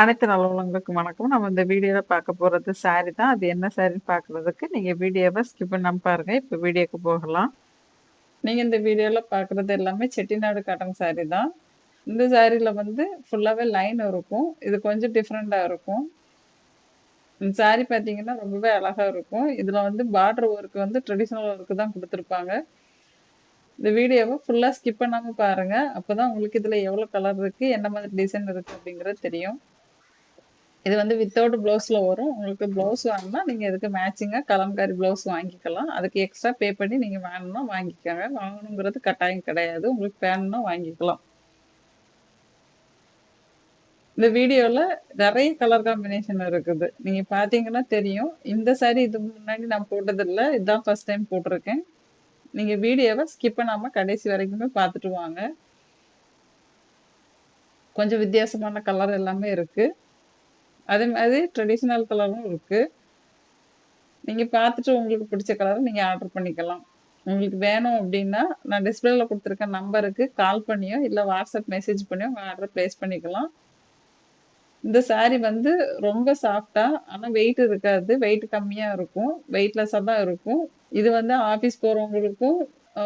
அனைத்து நல்லவங்களுக்கும் வணக்கம். நம்ம இந்த வீடியோவில் பார்க்க போகிறது சாரி தான். அது என்ன சாரின்னு பார்க்குறதுக்கு நீங்கள் வீடியோவை ஸ்கிப் பண்ண பாருங்க. இப்போ வீடியோக்கு போகலாம். நீங்கள் இந்த வீடியோவில் பார்க்குறது எல்லாமே செட்டிநாடு காட்டன் சாரி தான். இந்த சாரியில் வந்து ஃபுல்லாகவே லைன் இருக்கும். இது கொஞ்சம் டிஃப்ரெண்ட்டாக இருக்கும். இந்த சாரி பார்த்தீங்கன்னா, ரொம்பவே அழகாக இருக்கும். இதில் வந்து பார்டர் ஒர்க் வந்து ட்ரெடிஷ்னல் ஒர்க்கு தான் கொடுத்துருப்பாங்க இந்த வீடியோவை ஃபுல்லாக ஸ்கிப் பண்ணாமல் பாருங்கள் அப்போ தான் உங்களுக்கு இதில் எவ்வளோ கலர் இருக்குது என்ன மாதிரி டிசைன் இருக்குது அப்படிங்கிறது தெரியும். இது வந்து வித்தவுட் ப்ளவுஸில் வரும். உங்களுக்கு ப்ளவுஸ் வாங்கினா நீங்கள் இதுக்கு மேட்சிங்காக கலம்காரி ப்ளவுஸ் வாங்கிக்கலாம். அதுக்கு எக்ஸ்ட்ரா பே பண்ணி நீங்கள் வேணும்னா வாங்கிக்கோங்க வாங்கணுங்கிறது கட்டாயம் கிடையாது. உங்களுக்கு வேணும்னா வாங்கிக்கலாம். இந்த வீடியோவில் நிறைய கலர் காம்பினேஷன் இருக்குது. நீங்கள் பார்த்தீங்கன்னா தெரியும். இந்த சாரி இதுக்கு முன்னாடி நான் போட்டதில்லை இதுதான் ஃபர்ஸ்ட் டைம் போட்டிருக்கேன் நீங்கள் வீடியோவை ஸ்கிப் பண்ணாமல் கடைசி வரைக்குமே பார்த்துட்டு வாங்க. கொஞ்சம் வித்தியாசமான கலர் எல்லாமே இருக்குது அதே மாதிரி ட்ரெடிஷ்னல் கலரும் இருக்கு. நீங்கள் பார்த்துட்டு உங்களுக்கு பிடிச்ச கலரை நீங்கள் ஆர்டர் பண்ணிக்கலாம். உங்களுக்கு வேணும் அப்படின்னா நான் டிஸ்பிளேல கொடுத்துருக்க நம்பருக்கு கால் பண்ணியோ, இல்லை வாட்ஸ்அப் மெசேஜ் பண்ணியோ உங்கள் ஆர்டர் ப்ளேஸ் பண்ணிக்கலாம். இந்த சாரி வந்து ரொம்ப சாஃப்டாக ஆனால் வெயிட் இருக்காது. வெயிட் கம்மியாக இருக்கும். வெயிட்லெஸ்ஸாக தான் இருக்கும். இது வந்து ஆஃபீஸ் போகிறவங்களுக்கும்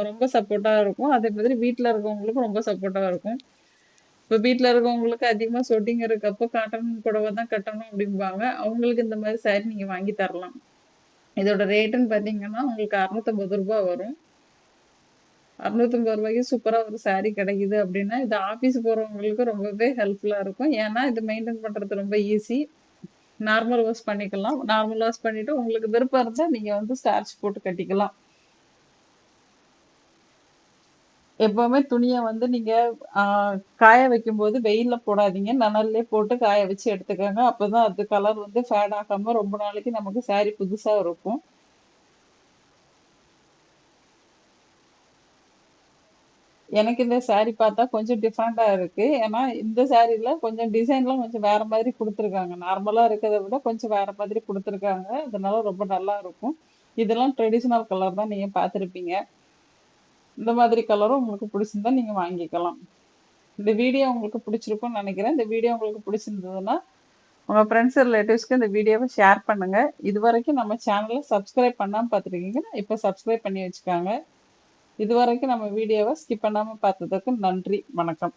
ரொம்ப சப்போர்ட்டாக இருக்கும். அதே மாதிரி வீட்டில் இருக்கவங்களுக்கும் ரொம்ப சப்போர்ட்டாக இருக்கும். இப்ப வீட்டில் இருக்கவங்களுக்கு அதிகமா சொட்டிங் இருக்கப்போ காட்டன் புடவை தான் கட்டணும் அப்படிம்பாங்க அவங்களுக்கு இந்த மாதிரி சாரி நீங்க வாங்கி தரலாம். இதோட ரேட்டுன்னு பார்த்தீங்கன்னா, உங்களுக்கு அறுநூத்தம்பது ரூபாய் வரும். அறுநூத்தம்பது ரூபாய்க்கு சூப்பரா ஒரு சாரி கிடைக்குது அப்படின்னா இது ஆஃபீஸ் போறவங்களுக்கு ரொம்பவே ஹெல்ப்ஃபுல்லா இருக்கும். ஏன்னா, இது மெயின்டைன் பண்றது ரொம்ப ஈஸி. நார்மல் வாஷ் பண்ணிக்கலாம். நார்மல் வாஷ் பண்ணிட்டு உங்களுக்கு விருப்பம் இருந்தா நீங்க வந்து ஸ்டார்ச் போட்டு கட்டிக்கலாம். எப்பவுமே துணிய வந்து நீங்க காய வைக்கும்போது வெயில்ல போடாதீங்க. நனல்லே போட்டு காய வச்சு எடுத்துக்கங்க. அப்போதான் அது கலர் வந்து ஃபேட் ஆகாம ரொம்ப நாளைக்கு நமக்கு சாரி புதுசா இருக்கும். எனக்கு இந்த சாரி பார்த்தா கொஞ்சம் டிஃபரெண்ட்டா இருக்கு. ஏன்னா, இந்த சாரில கொஞ்சம் டிசைன்லாம் கொஞ்சம் வேற மாதிரி குடுத்துருக்காங்க. நார்மலா இருக்கிறத விட கொஞ்சம் வேற மாதிரி குடுத்துருக்காங்க. அதனால ரொம்ப நல்லா இருக்கும். இதெல்லாம் ட்ரெடிஷனல் கலர் தான் நீங்க பார்த்துருப்பீங்க. இந்த மாதிரி கலரும் உங்களுக்கு பிடிச்சிருந்தா நீங்க வாங்கிக்கலாம். இந்த வீடியோ உங்களுக்கு பிடிச்சிருக்கும்னு நினைக்கிறேன் இந்த வீடியோ உங்களுக்கு பிடிச்சிருந்ததுன்னா, உங்க ஃப்ரெண்ட்ஸ், ரிலேட்டிவ்ஸ்க்கு இந்த வீடியோவை ஷேர் பண்ணுங்க. இதுவரைக்கும் நம்ம சேனலை சப்ஸ்கிரைப் பண்ணாமல் பார்த்துருக்கீங்கன்னா, இப்போ சப்ஸ்கிரைப் பண்ணி வச்சுருக்காங்க இது வரைக்கும் நம்ம வீடியோவை ஸ்கிப் பண்ணாமல் பார்த்ததுக்கு நன்றி. வணக்கம்.